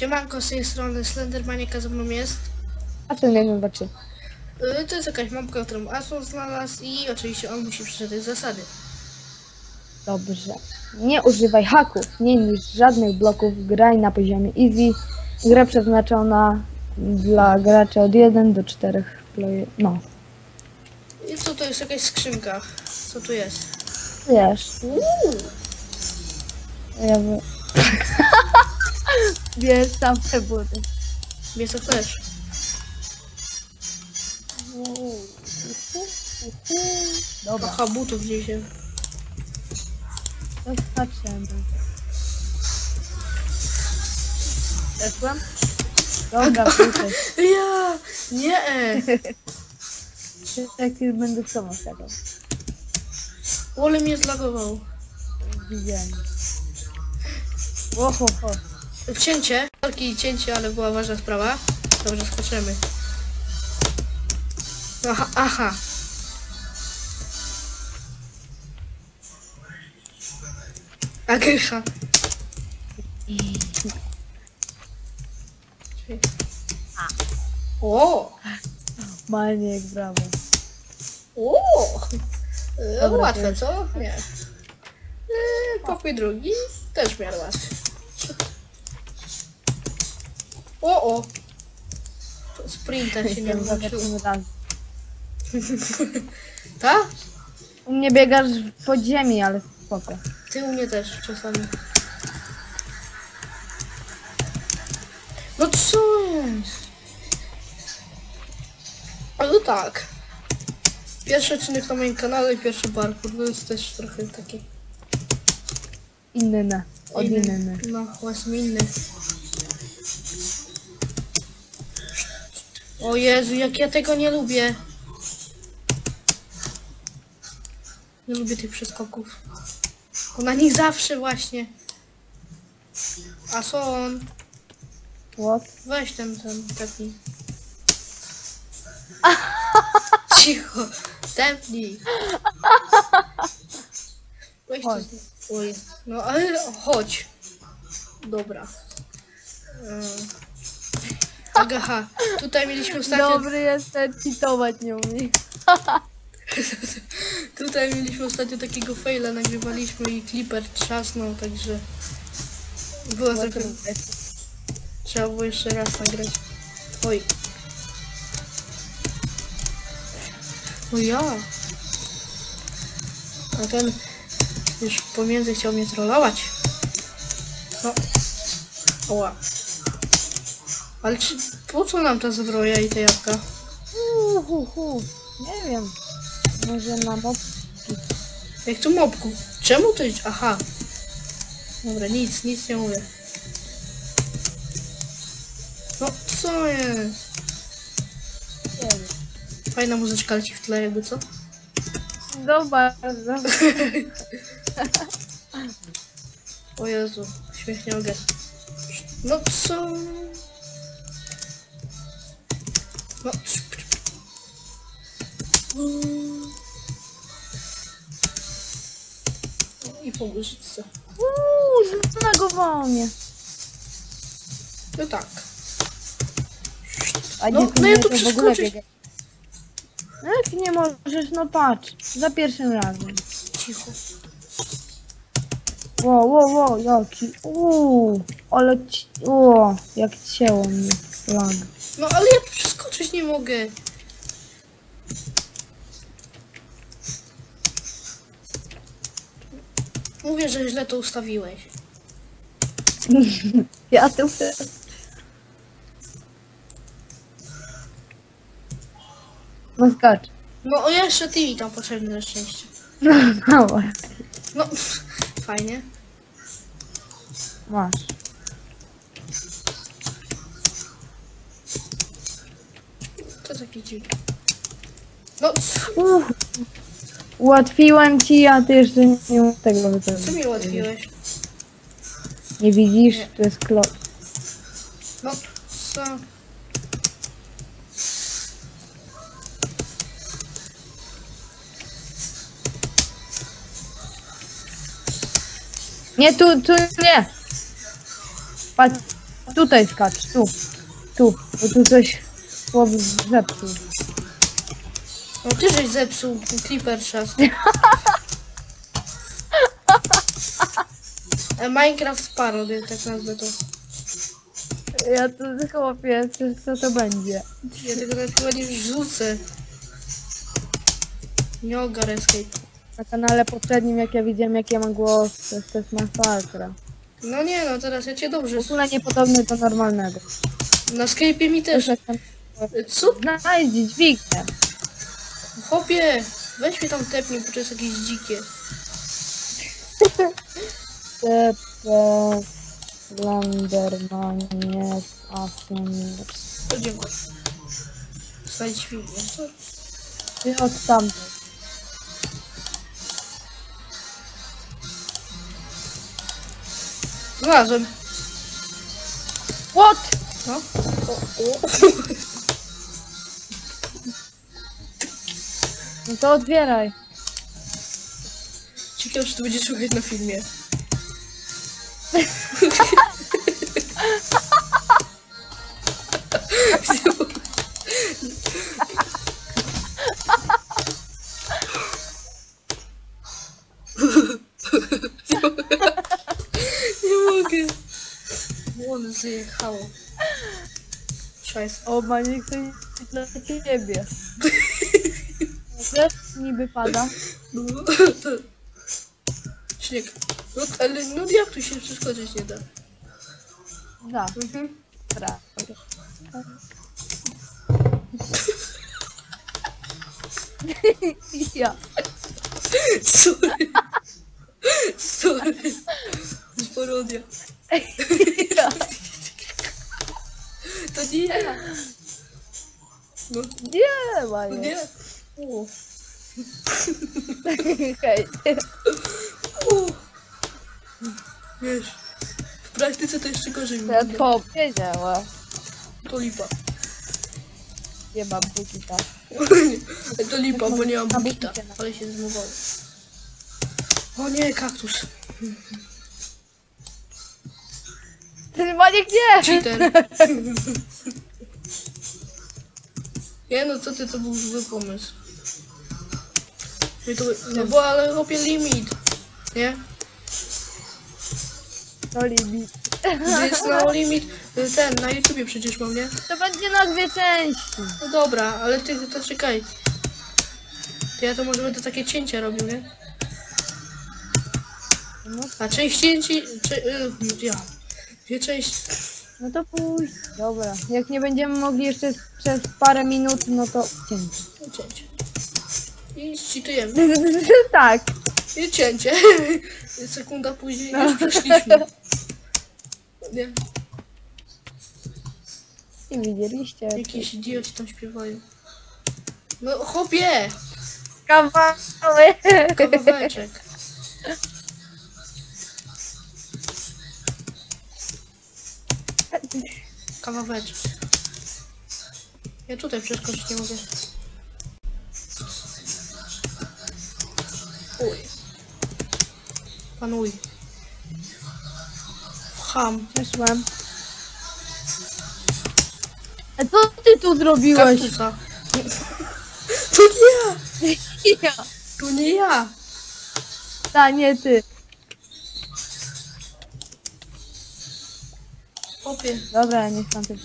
Siemanko, z tej strony Slendermaniaka ze mną jest. A ten nie zobaczy. Yy, To jest jakaś mapka, którą Asun znalazł i oczywiście on musi przeczytać zasady. Dobrze. Nie używaj haków, nie niż żadnych bloków, graj na poziomie easy. Gra przeznaczona dla graczy od 1 do 4 play... No, I co to jest jakaś skrzynka? Co tu jest? wiesz. Uuu, Ja by... wiesz, tam te buty. mnie to też. Dobra, Aha, butów gdzieś się. to skaczemy. Weszłem? Dobra, buty. Ja! Nie! Taki będę tobą skakał. Ole mnie zlagował. Widziałem. Oho, ho. Cięcie. Takie cięcie, ale była ważna sprawa. Dobrze, skoczymy. Aha, aha. Agrycha. O! Maniek, brawo. O! E, Dobra, łatwe, co? Nie. Pokój drugi też w miarę łatwy. O, o! To Sprinter się nie włączył. Tak? U mnie biegasz pod ziemi, ale spoko. Ty u mnie też czasami. No co jest? Ale tak. Pierwszy odcinek na moim kanale i pierwszy parkour, to jest też trochę taki Inny. Od inny. No, właśnie inny. O Jezu, jak ja tego nie lubię. Nie lubię tych przeskoków. Bo na nich zawsze właśnie. A są on. What? Weź ten, ten, tepnij. Cicho, tepnij. Weź. Chodź. Oj, no ale chodź. Dobra. Mm. Tak, aha, tutaj mieliśmy ostatnio, Dobry jestem, cheatować nie umiem. tutaj mieliśmy ostatnio takiego faila, nagrywaliśmy i Clipper trzasnął, także było trochę, trzeba było jeszcze raz nagrać. Oj. O ja. A ten już pomiędzy chciał mnie trollować. No. Oła. Ale czy, po co nam ta zbroja i te jabłka? Uhuhu. Nie wiem. Może na mob... Jak tu mopku? Czemu to jest? Aha. Dobra, nic, nic nie mówię. No, co jest? Nie wiem. Fajna muzyczka leci w tle, jakby co? Dobra, O Jezu, śmiech nie mogę. No co? No. I po łyżce. Uuu, zlagowało mnie. No tak. A No, no ja tu przeskoczyć-. No jak nie możesz, no patrz. Za pierwszym razem. Cicho. Ło, ło, ło, jaki. Uuu, ale ci... O, jak cięło mnie. Lag. No ale ja tu przeskoczyć nie mogę. Mówię, że źle to ustawiłeś. Ja tu... No skacz. No o jeszcze ty mi tam potrzebny na szczęście. No, no, No, fajnie. masz. No, Uff. Ułatwiłem ci, a ty jeszcze nie mów tego co wypełnić. mi ułatwiłeś? Nie widzisz? Nie. To jest klot. No, co? Nie, tu, tu nie. Patrz, Tutaj skacz, tu. Tu, bo tu coś chłop zepsuł. No ty żeś zepsuł Clipper czas. Minecraft parody, tak nazwę to. Ja to chłopie, co to będzie? Ja tego nawet chyba nie wrzucę. Nie ogar escape. Na kanale poprzednim, jak ja widziałem, jak ja mam głos, to jest, to jest masakra. No nie no, teraz ja cię dobrze. W ogóle niepodobny do normalnego. Na Skype'ie mi też. E, Co? Znajdź dźwignę. Chłopie, weź mnie tam tepnij, bo to jest jakieś dzikie. Tepe... Slenderman jest asem... To dziękuję. Znajdź świnie. Co? Ty od tamtej. Znalazłem. What? No. O, o. No to otwieraj. Ciekawe, czy to będzie słychać na filmie. Nie mogę. Młody zjechało. Szajs. O, ma nie chcę nic dla ciebie. Deszcz niby pada. No. Śnieg. No, ale no jak tu się przeskoczyć nie da? Da, Mhm. prawda. Ja. Sorry. Sorry. Parodia. ja. To nie ja. No, Nie, no Maja. nie. Hej. Wiesz, w praktyce to jeszcze gorzej ja wygląda. to wiedziała. To lipa. Nie mam bukita. to lipa, bo nie mam bukita. Ale się zmywało. O nie, kaktus. Ty Maniek nie! Cheater. Nie no, co ty, to był zły pomysł. No bo ale robię limit. Nie? To limit. Gdzie jest no limit? Ten, na YouTubie przecież mam, nie? To będzie na dwie części. No dobra, ale ty to czekaj. To ja to może będę takie cięcia robił, nie? No, A część cięci... Cze, y, ja. Dwie części... no to pójdź. Dobra. Jak nie będziemy mogli jeszcze przez parę minut, no to cięcie. No, cięcie. I cheatujemy. tak. I cięcie. Sekunda później już przeszliśmy. Nie, I widzieliście. jakieś idioci tam śpiewają. No chłopie! Kawały. Kawałeczek. Kawałeczek. Ja tutaj przeskoczyć nie mogę. Panuj. Ham. Przeszłem. A co ty tu zrobiłeś? Kaktusa. To nie ja! Ja. To nie ja! Ta, nie ty. Chłopie. Dobra, niech tam ty.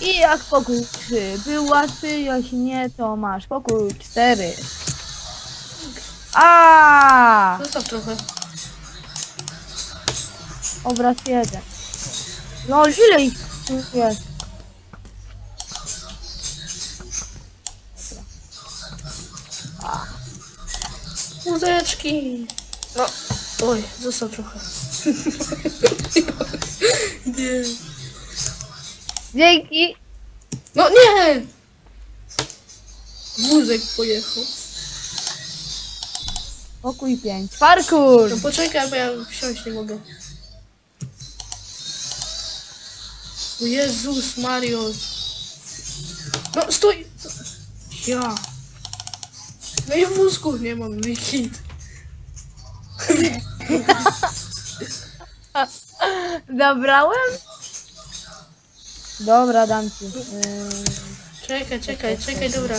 I jak pokój 3 był łatwy, jeśli nie, to masz pokój 4. A, Zostaw trochę. Obraz 1. No, ile ich tu jest? Łódeczki. No. Oj, zostaw trochę. nie. Dzięki. No nie! Wózek pojechał. Pokój 5. Parkour. No poczekaj, bo ja wsiąść nie mogę. O Jezus Mario. No stój! Ja. No i w wózku nie mam wykit. Zabrałem? Dobra, dam ci. Yy, Czekaj, czekaj, czekaj, dobra.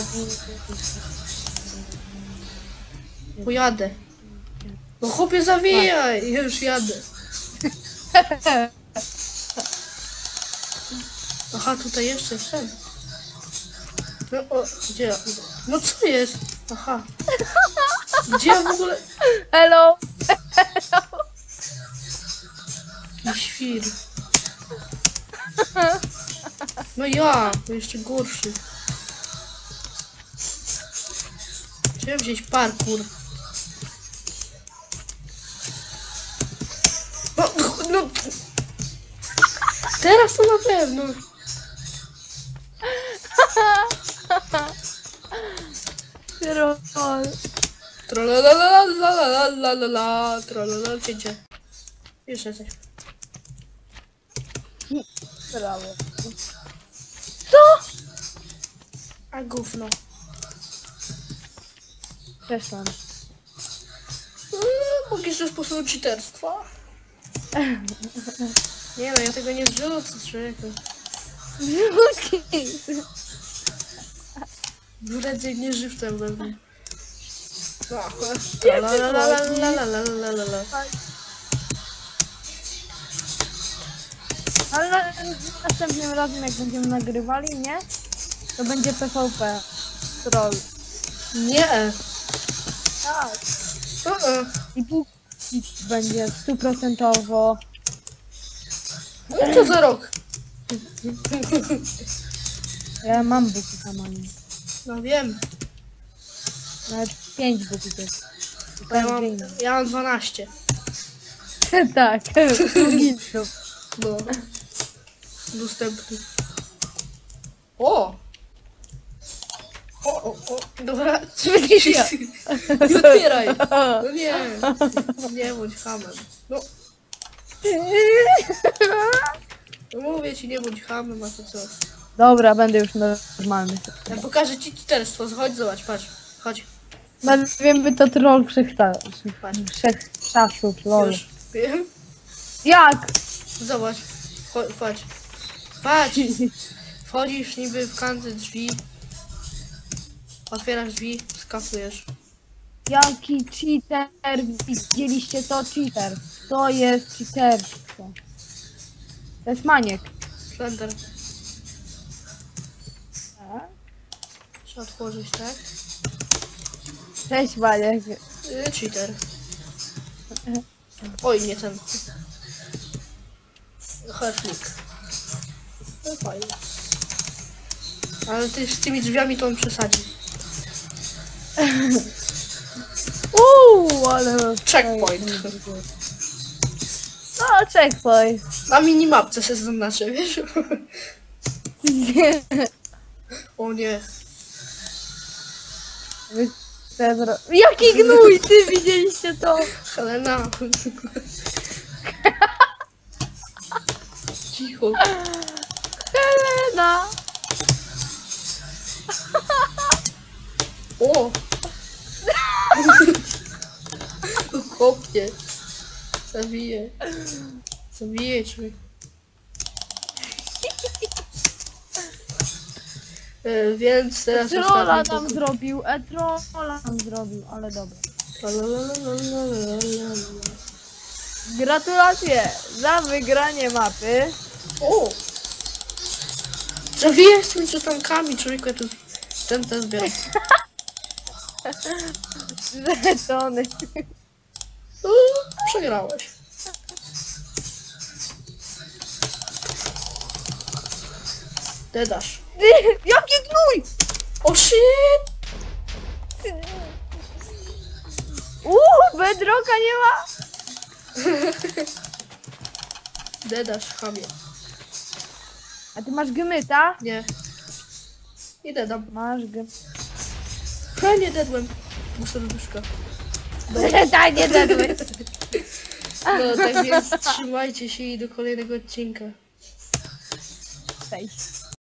Pojadę. No chłopie zawijaj, ja już jadę. Aha, tutaj jeszcze ten. No o, gdzie ja? No co jest? Aha. Gdzie ja w ogóle? Hello! Jakiś świr. No ja, to jeszcze gorszy. Chciałem wziąć parkour. No, no. Teraz to na pewno. Troll. Trolalalalalalalala, trolala, cięcie. Jeszcze coś. Brawo. A gówno. Przeszłam. Mm, Mogę się sposobu cheaterstwa. Nie no, ja tego nie wrzucę, człowieku. Wrzucić! Wrzucę nie żywcem we mnie. Ale następnym razem jak będziemy nagrywali, nie? To będzie PvP. Troll. Nie. Tak. Uh -uh. I pół będzie stuprocentowo. No to za rok. Ja mam buki samani. No wiem. Nawet pięć buków jest. Ja mam, ja mam 12. tak. Gildu. No. Dostępny. O! O, o, o, dobra. Ja. Nie otwieraj. No nie. Nie bądź hamem. No, no mówię ci, nie bądź hamem, a to co? Dobra, będę już normalny. Ja pokażę ci cheaterstwo. Chodź, zobacz, patrz. Chodź. Wiemy to troll wszechta- wszechczasów, lol. Wiem. Jak? Zobacz. Chodź, patrz. Patrz. Wchodzisz niby w kanty drzwi. Otwierasz drzwi, skakujesz. Jaki cheater? Widzieliście to? Cheater. To jest cheaterstwo. To jest maniek. Slender. Trzeba otworzyć, tak? Cześć maniek. Yy, cheater. Oj, nie ten. Herflik. No fajnie. Ale ty z tymi drzwiami to on przesadzi. Uuu, ale... Checkpoint. No, checkpoint. Na minimapce się zaznaczę, wiesz? O nie. Pedro. Jaki gnój, ty widzieliście to? Helena. Cicho. Helena. O! Kopnie. Zabiję. Zabiję cię. E, więc teraz Trolla ostatni nam pokój. zrobił, e trolla nam zrobił, ale dobra. Gratulacje za wygranie mapy. O! Zabiję z tymi czetankami, człowieku, ja tu ten ten zbieram. Żetony. Przegrałeś. Dedasz. Jaki gnój! O shit! Uuu, bedroka nie ma! Dedasz, chamie. A ty masz gmyta? Nie. Nie dedam. Masz gm... Ja nie dedłem. Pół serduszka. tak, nie dadły. No tak więc trzymajcie się i do kolejnego odcinka. Cześć.